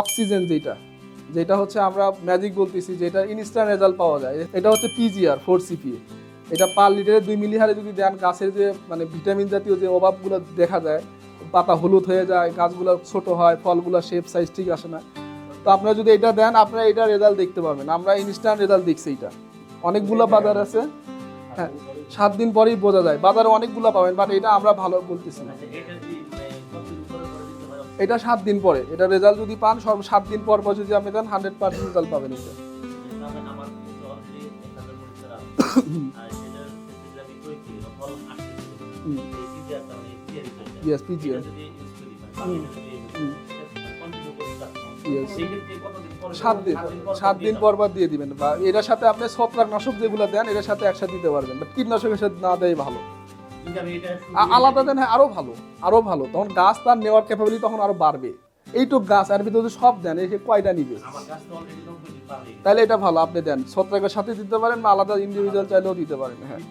Oxygen যেটা যেটা হচ্ছে আমরা ম্যাজিক বলতেছি যেটা ইনস্ট্যান্ট রেজাল্ট পাওয়া যায়। এটা হচ্ছে পিজিআর ফোর সিপিএ এটা পার লিটারে দুই মিলি হারে যদি দেন গাছের যে মানে ভিটামিন জাতীয় যে অভাবগুলো দেখা যায় পাতা হলুদ হয়ে যায় গাছগুলো ছোট হয় ফলগুলো শেপ সাইজ ঠিক আসে না। তো আপনারা যদি এটা দেন আপনারা এটা রেজাল্ট দেখতে পাবেন আমরা ইনস্ট্যান্ট রেজাল্ট দেখছি এটা। অনেকগুলো বাজার আছে। হ্যাঁ সাত দিন পরেই বোঝা যায়। বাজারে অনেকগুলো পাবেন বাট এটা আমরা ভালো বলতেছি না। এটা সাত দিন পরে। এটা রেজাল্ট যদি পান সব সাত দিন পর পর যদি আপনি দেন হান্ড্রেড পার্সেন্ট রেজাল্ট পাবেন এটা। সাত দিন সাত দিন পর পর দিয়ে দিবেন। বা এটার সাথে আপনি ছত্রাকনাশক যেগুলো দেন, এটার সাথে একসাথে দিতে পারবেন। বাট কীটনাশকের সাথে না দেয় ভালো। আলাদা দেন হ্যাঁ আরও ভালো আরও ভালো। তখন গাছ তার নেওয়ার ক্যাপাবিলিটি তখন আরও বাড়বে। এইটুক গাছ আর ভিতরে সব দেন এসে কয়টা নিবে। তাহলে এটা ভালো আপনি দেন। ছত্রাকের সাথে দিতে পারেন বা আলাদা ইন্ডিভিজুয়াল চাইলেও দিতে পারেন হ্যাঁ।